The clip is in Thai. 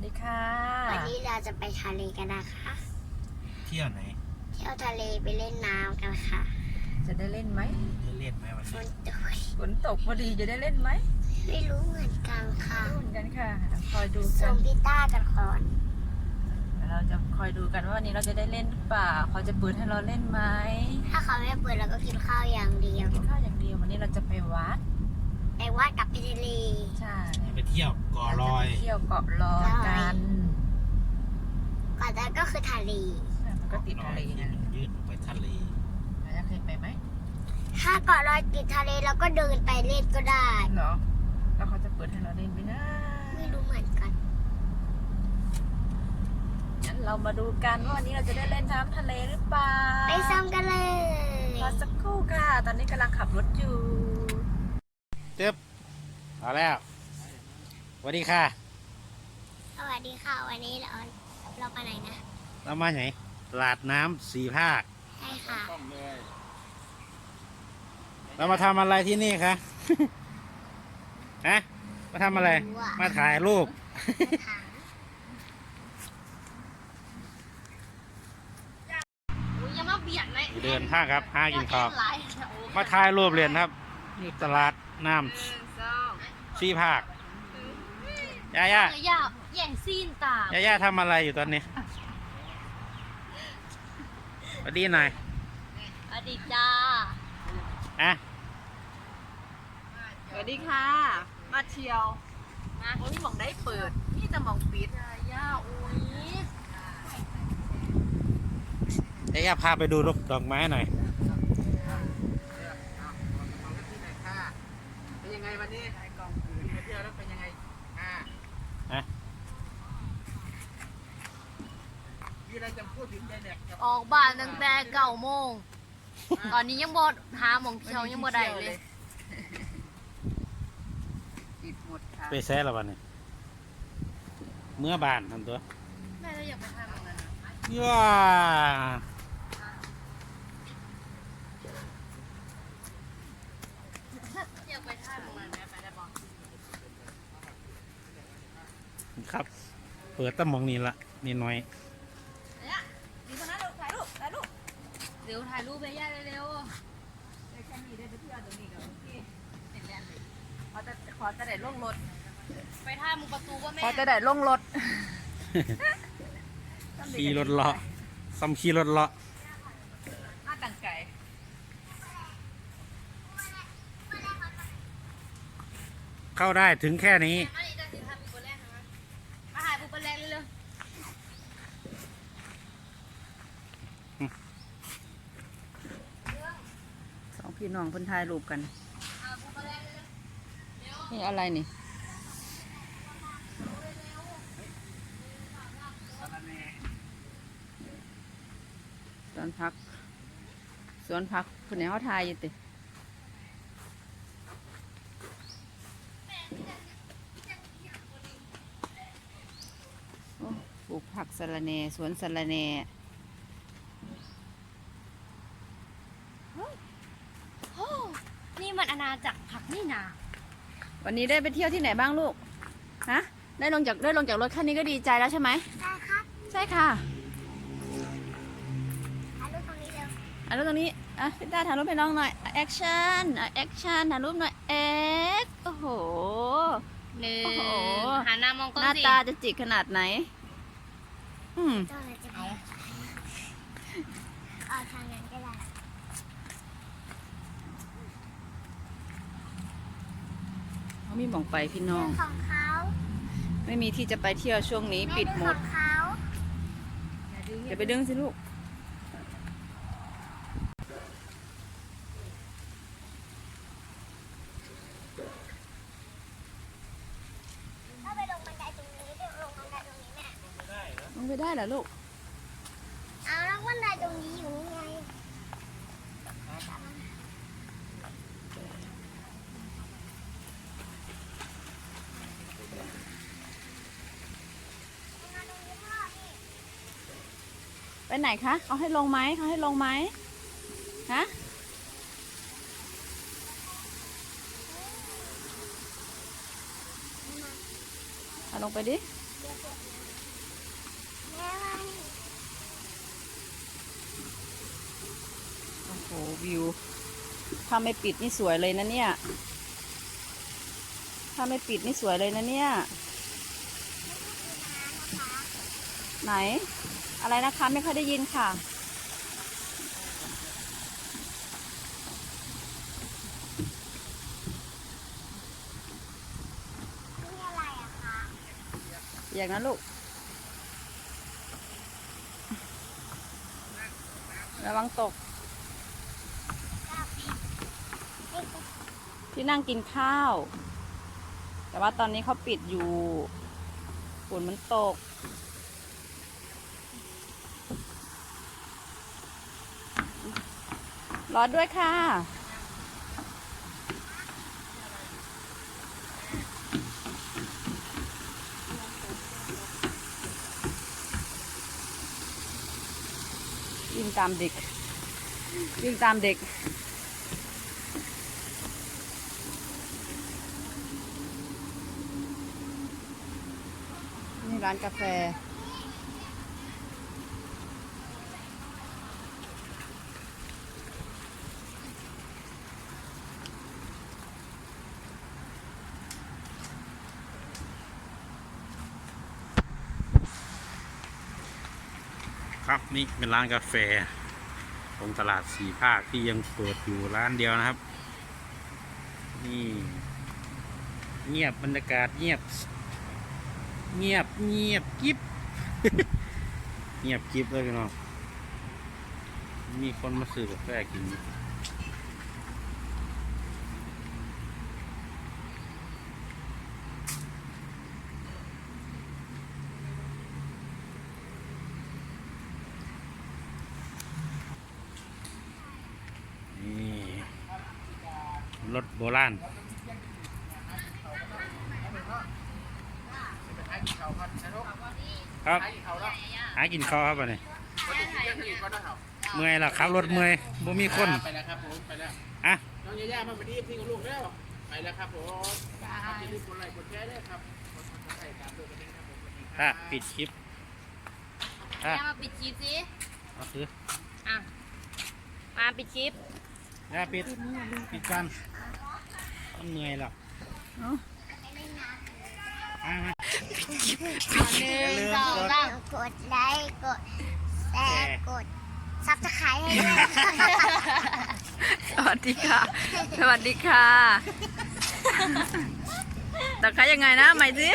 สดีค่ะ วันนี้เราจะไปทะเลกันนะคะ เที่ยวไหน เที่ยวทะเลไปเล่นน้ำกันค่ะ จะได้เล่นไหมได้เล่นไหมวันฝนี้นตกฝนตกพอดีจะได้เล่นไหมไม่รู้เหมือนกันค่ะรู้เหมือนกันค่ะคอยดูส่กังนพี่ต้ากันก่อนเราจะคอยดูกันว่าวันนี้เราจะได้เล่นหรือเปล่าเขาจะเปิดให้เราเล่นไหมถ้าเขาไม่เปิดเราก็กินข้าวอย่างเดียวกินข้าวอย่างเดียววันนี้เราจะไปวัด ไปว่าดกับไปทะเล ใช่ไปเที่ยวเกาะลอยเราจะไปเที่ยวเกาะลอยกันก่อนนั้นก็คือทะเลมันก็ติดทะเลที่นะมันยื่นออกไปทะเลเราจะเคยไปไหม ถ้าเกาะลอยติดทะเลเราก็เดินไปเล่นก็ได้เหรอ แล้วเขาจะเปิดให้เราเล่นไหมนะ ไม่รู้เหมือนกันงั้นเรามาดูกันว่าวันนี้เราจะได้เล่นน้ำทะเลหรือเปล่า ไปซ้อมกันเลยรอสักครู่ค่ะ ตอนนี้กำลังขับรถอยู่เจ็บ เอาแล้วสวัสดีค่ะ สวัสดีค่ะ วันนี้เราเราไปไหนนะ เรามาไหน ตลาดน้ำสีภาค ใช่ค่ะเรามาทำอะไรที่นี่คะฮะมาทำอะไรมาถ่ายรูป ถังอย่ามาเบียดเลยเดินทางครับห้ากินข้าวหลายมาถ่ายรูปเรียนครับนี่ตลาดน้หนึ่งสองำ สีภาคย่าย่าเอออย่าแย่งซีนตามย่าย่าทำอะไรอยู่ตอนนี้สวัสดีหน่อยอดีตจ้าอะสวัสดีค่ะ มาเที่ยวมาโอ้ยหมองได้เปิด นี่จะมองปิดย่าอุ้ยย่าย่าพาไปดูดอกดอกไม้หน่อย เป็นยังไงวันนี้กองมาเที่ยวแล้วเป็นยังไงอ่า อะ มี อะไรจะพูดถึงเด็กๆกับออกบ้านตั้งแต่เก้าโมง ตอนนี้ยังบ่หาหมองเที่ยวยังบ่ได้เลยปิดหมดค่ะไปแซ่ละวันนี้เมื่อบานทำตัวแม่เราอยากไปทำตรงนั้นว้าอยากไปท่าตรงนั้นแม่ไปได้บ่ครับ เปิดตั้งมองนี่ละนี่น้อยเนี่ยดีกว่านั้นเราถ่ายรูปถ่ายรูปเร็วถ่ายรูปไปย่าเร็วได้แค่นี้ได้ไปเที่ยวตรงนี้กับโอเคเห็นแล้วเขาจะขอจะได้ลงรถๆไปท่ามุงประตูว่าแม่ขอจะได้ลงรถขี่รถเลาะซ้ำขี่รถเลาะมาตังไก่เข้าได้ถึงแค่นี้มาอีกจะสิทำปุ๊บแรกนะมาถ่ายปุ๊บแรกเร็ว สอง พี่น้องเพิ่นถ่ายรูปกัน นี่อะไรนี่สวนพัก สวนพักคุณไหนเขาทายอยู่ติปลูกผักสะระแหน่สวนสะระแหน่ โอ้นี่ มันอาณาจักรผักนี่นาวันนี้ได้ไปเที่ยวที่ไหนบ้างลูก ฮะ ได้ลงจากได้ลงจากรถคันนี้ก็ดีใจแล้วใช่ไหมได้ครับใช่ค่ะถ่ายรูปตรงนี้เร็วอะรูปตรงนี้ อะพี่ตาถ่ายรูปให้น้องหน่อยแอคชั่นอะแอคชั่นถ่ายรูปหน่อยเอ็กโอ้โห หนึ่งโอ้โห หันหน้ามองกล้องหน้าสิตาจะจิกขนาดไหน อืมก็เลยจะไปเอาทางนั้นก็ได้ เขามีหมองไปพี่น้องเรื่อง ของเขาไม่มีที่จะไปเที่ยวช่วงนี้ปิดหมดเรื่องของเขาเดี๋ยวไปดึงสิลูก ถ้าไปลงบันไดตรงนี้ก็ลงบันไดตรงนี้แม่ลงไปได้เหรอลูก เอาแล้วบันไดตรงนี้อยู่นี่ไง ไปไหนคะเขาให้ลงไหมเขาให้ลงไหมฮะเอาลงไปดิโอ้โหวิว ถ้าไม่ปิดนี่สวยเลยนะเนี่ย ถ้าไม่ปิดนี่สวยเลยนะเนี่ย ไหน อะไรนะคะไม่ค่อยได้ยินค่ะ นี่อะไรอะคะอย่างนั้นลูก ระวังตก ที่นั่งกินข้าว แต่ว่าตอนนี้เขาปิดอยู่ฝนมันตก รอด้วยค่ะ วิ่งตามเด็ก วิ่งตามเด็กนี่ร้านกาแฟ ครับนี่เป็นร้านกาแฟ ตรงตลาดสีภาคที่ยังเปิดอยู่ร้านเดียวนะครับ นี่ เงียบบรรยากาศเงียบ เงียบเงียบกิ๊บเงียบกิ๊บเลยพี่น้องมีคนมาซื้อกาแฟกินนี่ รถโบราณครับหากินข้าวครับอันนี้เมื่อยและครับรถเมื่อยบ่มีคนไปแล้วครับผมไปแล้วอะน้องยาย่ามาไปที่พี่กับลูกแล้วไปแล้วครับผมครับอย่าลืมกดไลค์กดแชร์ด้วยครับกดติดตามตามด้วยกันด้วยครับผมสวัสดีคถ้ารับปิดคลิปถ้าย่ามาปิดคลิปสิเอาคืออะมาปิดคลิปอย่าปิดปิดกันมัน เหนื่อยแล้วอะมาหนึ่งสองสามกดไลค์กดแชร์กดซับสไครต์ให้ด้วยสวัสดีค่ะ สวัสดีค่ะแต่ใครยังไงนะใหม่สิ